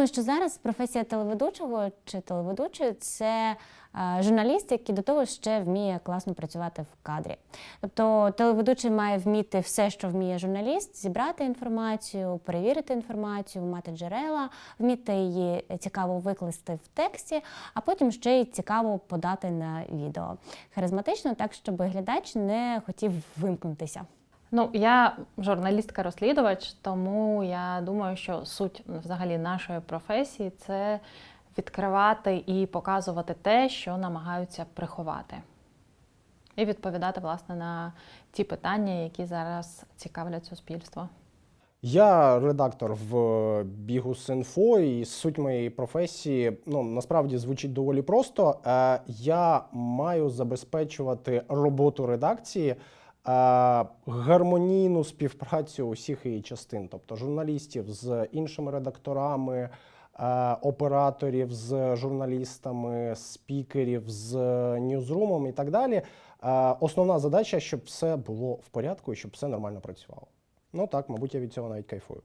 думаю, що зараз професія телеведучого чи телеведучої це е, журналіст, який до того ще вміє класно працювати в кадрі. Тобто телеведучий має вміти все, що вміє журналіст, зібрати інформацію, перевірити інформацію, мати джерела, вміти її цікаво викласти в тексті, а потім ще й цікаво подати на відео. Харизматично, так щоб глядач не хотів вимкнутися. Ну, я журналістка-розслідувач, тому я думаю, що суть взагалі нашої професії це відкривати і показувати те, що намагаються приховати. І відповідати, власне, на ті питання, які зараз цікавлять суспільство. Я редактор в Бігус.Інфо, і суть моєї професії ну насправді звучить доволі просто. Е, Я маю забезпечувати роботу редакції, гармонійну співпрацю усіх її частин, тобто журналістів з іншими редакторами, операторів з журналістами, спікерів з ньюзрумом і так далі. Основна задача, щоб все було в порядку і щоб все нормально працювало. Ну так, мабуть, я від цього навіть кайфую.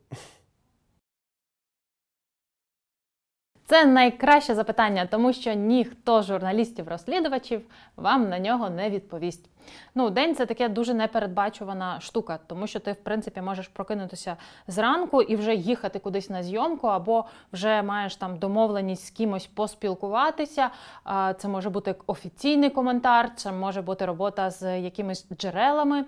Це найкраще запитання, тому що ніхто журналістів-розслідувачів вам на нього не відповість. Ну, день це таке дуже непередбачувана штука, тому що ти, в принципі, можеш прокинутися зранку і вже їхати кудись на зйомку, або вже маєш там домовленість з кимось поспілкуватися. Це може бути офіційний коментар, це може бути робота з якимись джерелами.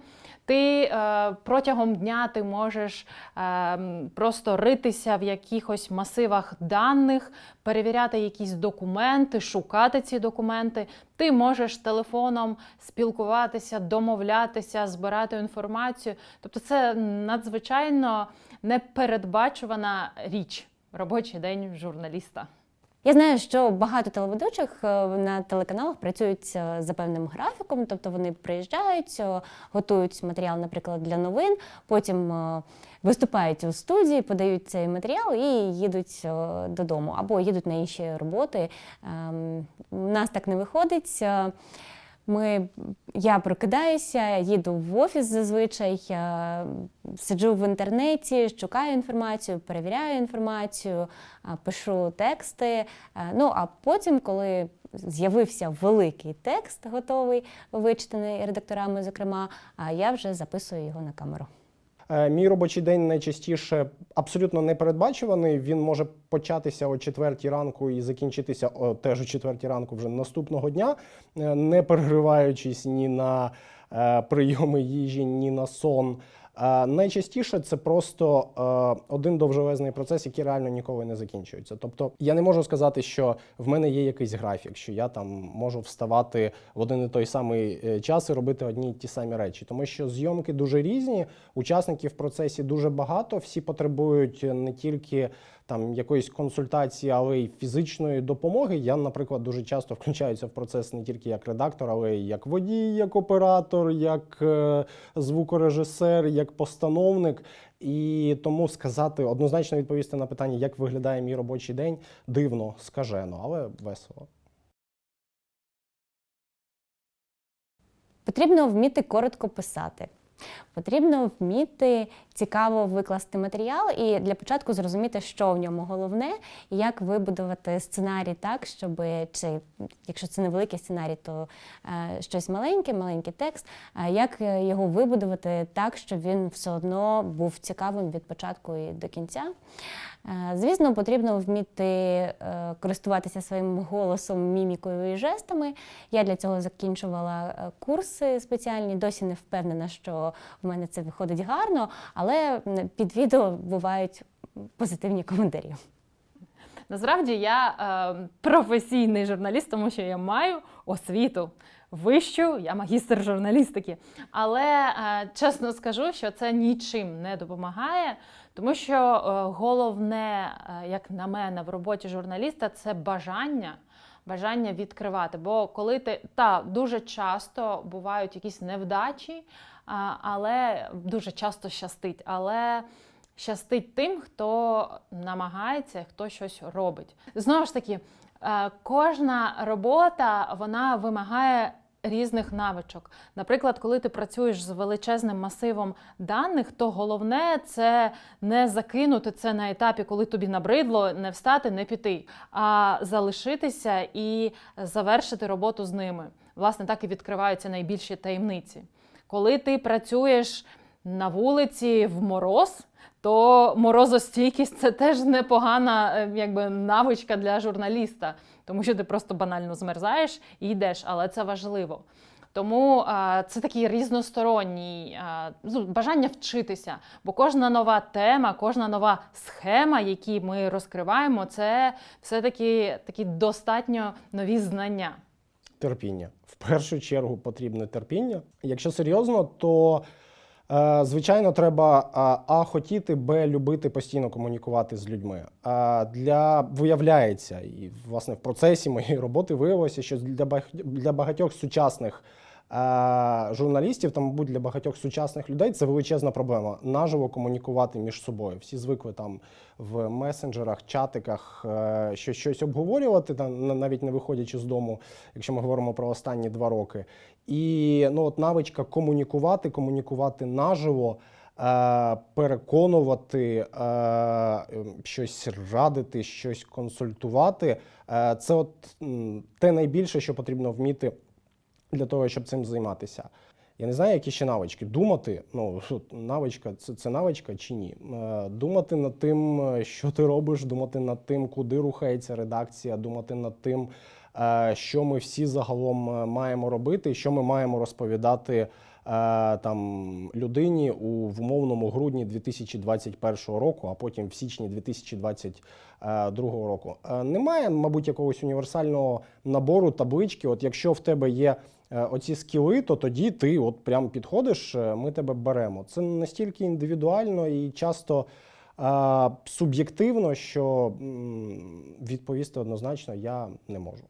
Ти е, протягом дня ти можеш е, просто ритися в якихось масивах даних, перевіряти якісь документи, шукати ці документи. Ти можеш телефоном спілкуватися, домовлятися, збирати інформацію. Тобто, це надзвичайно непередбачувана річ робочий день журналіста. Я знаю, що багато телеведучих е, на телеканалах працюють е, за певним графіком, тобто вони приїжджають, е, готують матеріал, наприклад, для новин, потім виступають у студії, подають цей матеріал і їдуть додому або їдуть на інші роботи. Ем, У нас так не виходить. Ми, я прокидаюся, їду в офіс зазвичай, я сиджу в інтернеті, шукаю інформацію, перевіряю інформацію, пишу тексти. Е, Ну а потім, коли з'явився великий текст, готовий, вичитаний редакторами, зокрема, я вже записую його на камеру. Е, Мій робочий день найчастіше абсолютно непередбачуваний. Він може початися о четвертій ранку і закінчитися о, теж о четвертій ранку вже наступного дня, е, не перериваючись ні на е, прийоми їжі, ні на сон. Найчастіше це просто е, один довжелезний процес, який реально ніколи не закінчується. Тобто я не можу сказати, що в мене є якийсь графік, що я там можу вставати в один і той самий е, час і робити одні й ті самі речі, тому що зйомки дуже різні, учасників в процесі дуже багато. Всі потребують не тільки там якоїсь консультації, але й фізичної допомоги. Я, наприклад, дуже часто включаюся в процес не тільки як редактор, але й як водій, як оператор, як е, звукорежисер, як постановник. І тому сказати однозначно відповісти на питання, як виглядає мій робочий день, дивно, скажено, але весело. Потрібно вміти коротко писати. Потрібно вміти цікаво викласти матеріал і для початку зрозуміти, що в ньому головне, і як вибудувати сценарій так, щоб чи якщо це невеликий сценарій, то е, щось маленьке, маленький текст. е, як його вибудувати так, щоб він все одно був цікавим від початку і до кінця. Е, Звісно, потрібно вміти е, користуватися своїм голосом, мімікою і жестами. Я для цього закінчувала е, курси спеціальні. Досі не впевнена, що в мене це виходить гарно, але м, під відео бувають позитивні коментарі. Насправді я е, професійний журналіст, тому що я маю освіту вищу, я магістр журналістики. Але е, чесно скажу, що це нічим не допомагає, тому що е, головне, е, як на мене, в роботі журналіста це бажання. Бажання відкривати. Бо коли ти та дуже часто бувають якісь невдачі, але дуже часто щастить. Але щастить тим, хто намагається, хто щось робить. Знову ж таки, е, кожна робота вона вимагає різних навичок. Наприклад, коли ти працюєш з величезним масивом даних, то головне це не закинути це на етапі, коли тобі набридло, не встати, не піти, а залишитися і завершити роботу з ними. Власне, так і відкриваються найбільші таємниці. Коли ти працюєш на вулиці в мороз, то морозостійкість це теж непогана е, якби, навичка для журналіста, тому що ти просто банально змерзаєш і йдеш, але це важливо. Тому а, це такий різносторонній а, ну, бажання вчитися, бо кожна нова тема, кожна нова схема, які ми розкриваємо, це все-таки такі достатньо нові знання. Терпіння. В першу чергу потрібне терпіння. Якщо серйозно, то е, звичайно треба а, хотіти, б любити постійно комунікувати з людьми. А для виявляється, і власне в процесі моєї роботи виявилося, що для для багатьох сучасних. Е, Журналістів, там, мабуть, для багатьох сучасних людей це величезна проблема наживо комунікувати між собою. Всі звикли там в месенджерах, чатиках е, що щось обговорювати, там, на- навіть не виходячи з дому, якщо ми говоримо про останні два роки. І ну, от навичка комунікувати, комунікувати наживо, е, переконувати, ем, щось радити, щось консультувати. Це от те найбільше, що потрібно вміти для того, щоб цим займатися. Я не знаю, які ще навички. Думати, ну навичка, це, це навичка чи ні? Е, Думати над тим, е, що ти робиш, думати над тим, куди рухається редакція, думати над тим, е, що ми всі загалом маємо робити, що ми маємо розповідати там людині у в умовному грудні 2021 року, а потім в січні 2022 року. Немає, мабуть, якогось універсального набору таблички. От якщо в тебе є Е, оці скіли, то тоді ти от прям підходиш, е, ми тебе беремо. Це настільки індивідуально і часто а, суб'єктивно, що відповісти однозначно я не можу.